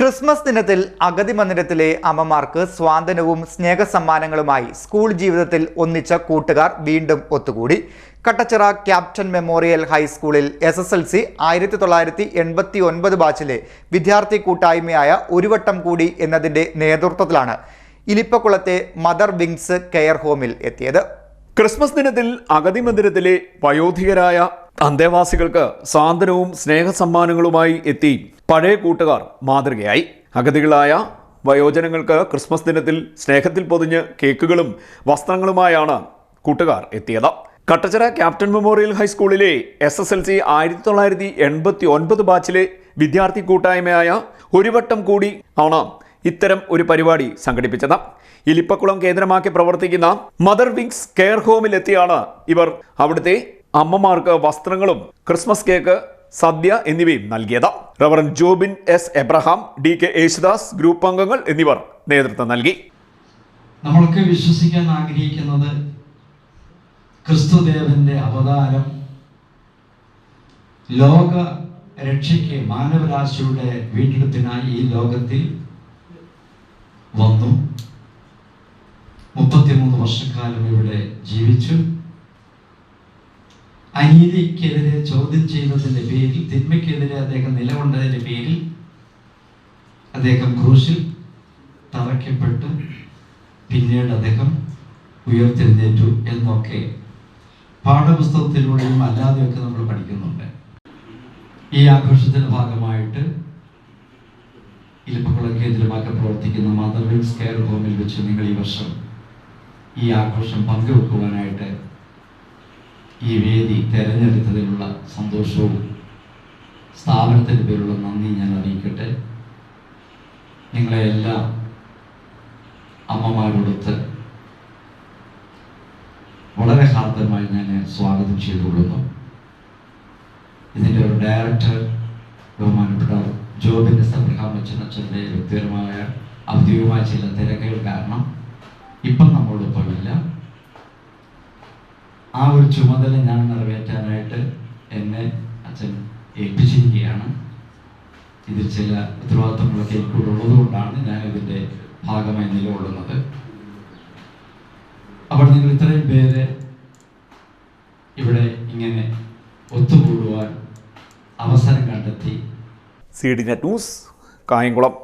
Christmas ദിനത്തിൽ അഗതി മന്ദിരത്തിലെ അമ്മമാർക്ക് സ്വാതന്ത്ര്യവും സ്നേഹസമ്മാനങ്ങളുമായി സ്കൂൾ ജീവിതത്തിൽ ഒന്നിച്ച കൂട്ടുകാർ വീണ്ടും ഒത്തുകൂടി. കട്ടച്ചിറ ക്യാപ്റ്റൻ മെമ്മോറിയൽ ഹൈസ്കൂളിൽ എസ് എസ് എൽ സി ആയിരത്തി തൊള്ളായിരത്തി എൺപത്തി ഒൻപത് ബാച്ചിലെ വിദ്യാർത്ഥി കൂട്ടായ്മയായ ഒരുവട്ടം കൂടി എന്നതിന്റെ നേതൃത്വത്തിലാണ് ഇലിപ്പക്കുളത്തെ മദർ വിങ്സ് കെയർ ഹോമിൽ എത്തിയത്. ക്രിസ്മസ് ദിനത്തിൽ അഗതി മന്ദിരത്തിലെ വയോധികരായ അന്തേവാസികൾക്ക് സാന്ത്വനവും സ്നേഹസമ്മാനങ്ങളുമായി എത്തി പഴയ കൂട്ടുകാർ മാതൃകയായി. അഗതികളായ വയോജനങ്ങൾക്ക് ക്രിസ്മസ് ദിനത്തിൽ സ്നേഹത്തിൽ പൊതിഞ്ഞ് കേക്കുകളും വസ്ത്രങ്ങളുമായാണ് കൂട്ടുകാർ എത്തിയത്. കട്ടച്ചിറ ക്യാപ്റ്റൻ മെമ്മോറിയൽ ഹൈസ്കൂളിലെ എസ് എസ് എൽ സി ആയിരത്തി തൊള്ളായിരത്തി എൺപത്തി ഒൻപത് ബാച്ചിലെ വിദ്യാർത്ഥി കൂട്ടായ്മയായ ഒരു വട്ടം കൂടി ആണ് ഇത്തരം ഒരു പരിപാടി സംഘടിപ്പിച്ചത്. ഇലിപ്പക്കുളം കേന്ദ്രമാക്കി പ്രവർത്തിക്കുന്ന മദർ വിങ്സ് കെയർ ഹോമിലെത്തിയാണ് ഇവർ അവിടുത്തെ അമ്മമാർക്ക് വസ്ത്രങ്ങളും ക്രിസ്മസ് കേക്ക് സദ്യ എന്നിവയും നൽകിയത്. Reverend Jobin S Abraham D K Yesudas group അംഗങ്ങൾ എന്നിവർ നേതൃത്വം നൽകി. നമ്മൾക്ക് വിശ്വസിക്കാൻ ആഗ്രഹിക്കുന്നത് ക്രിസ്തുദേവന്റെ അവതാരം ലോക രക്ഷയ്ക്ക് മാനവരാശിയുടെ വീണ്ടെടുപ്പിനായി ഈ ലോകത്തിൽ വന്നു. മുപ്പത്തിമൂന്ന് വർഷക്കാലം ഇവിടെ ജീവിച്ചു. അനീതിക്കെതിരെ ചോദ്യം ചെയ്യുന്നതിന്റെ പേരിൽ തിന്മയ്ക്കെതിരെ അദ്ദേഹം നിലകൊണ്ടതിന്റെ പേരിൽ അദ്ദേഹം ക്രൂശിൽ തറയ്ക്കപ്പെട്ട് പിന്നീട് അദ്ദേഹം ഉയർത്തെഴുന്നേറ്റു എന്നൊക്കെ പാഠപുസ്തകത്തിലൂടെയും അല്ലാതെയൊക്കെ നമ്മൾ പഠിക്കുന്നുണ്ട്. ഈ ആഘോഷത്തിന്റെ ഭാഗമായിട്ട് ഇലപ്പക്കുളം കേന്ദ്രമാക്കി പ്രവർത്തിക്കുന്ന മദർ വിങ്സ് കെയർ ഹോമിൽ വെച്ച് നിങ്ങൾ ഈ വർഷം ഈ ആഘോഷം പങ്കുവെക്കുവാനായിട്ട് ഈ വേദി തെരഞ്ഞെടുത്തതിലുള്ള സന്തോഷവും സ്ഥാപനത്തിന്റെ പേരുള്ള നന്ദി ഞാൻ അറിയിക്കട്ടെ. നിങ്ങളെ എല്ലാ അമ്മമാരോടൊത്ത് വളരെ ഹാർദമായി ഞാൻ സ്വാഗതം ചെയ്തുകൊള്ളുന്നു. ഇതിന്റെ ഒരു ഡയറക്ടർ ബഹുമാനപ്പെട്ട ജോബിന്റെ സബ്രഹാം അച്ഛനച്ഛന്റെ വ്യക്തിപരമായ ഔദ്യോഗികമായ ചില തിരക്കുകൾ കാരണം ഇപ്പം ഒരു ചുമതല ഞാൻ നിറവേറ്റാനായിട്ട് എന്നെ അച്ഛൻ ഏൽപ്പിച്ചിരിക്കുകയാണ്. ഇതിൽ ചില ഉത്തരവാദിത്തങ്ങളൊക്കെ എനിക്കൂടെ ഉള്ളതുകൊണ്ടാണ് ഞാൻ ഇതിന്റെ ഭാഗമായി നിലകൊള്ളുന്നത്. അപ്പോൾ നിങ്ങൾ ഇത്രയും പേര് ഇവിടെ ഇങ്ങനെ ഒത്തുകൂടുവാൻ അവസരം കണ്ടെത്തി. C D net news Kayamkulam.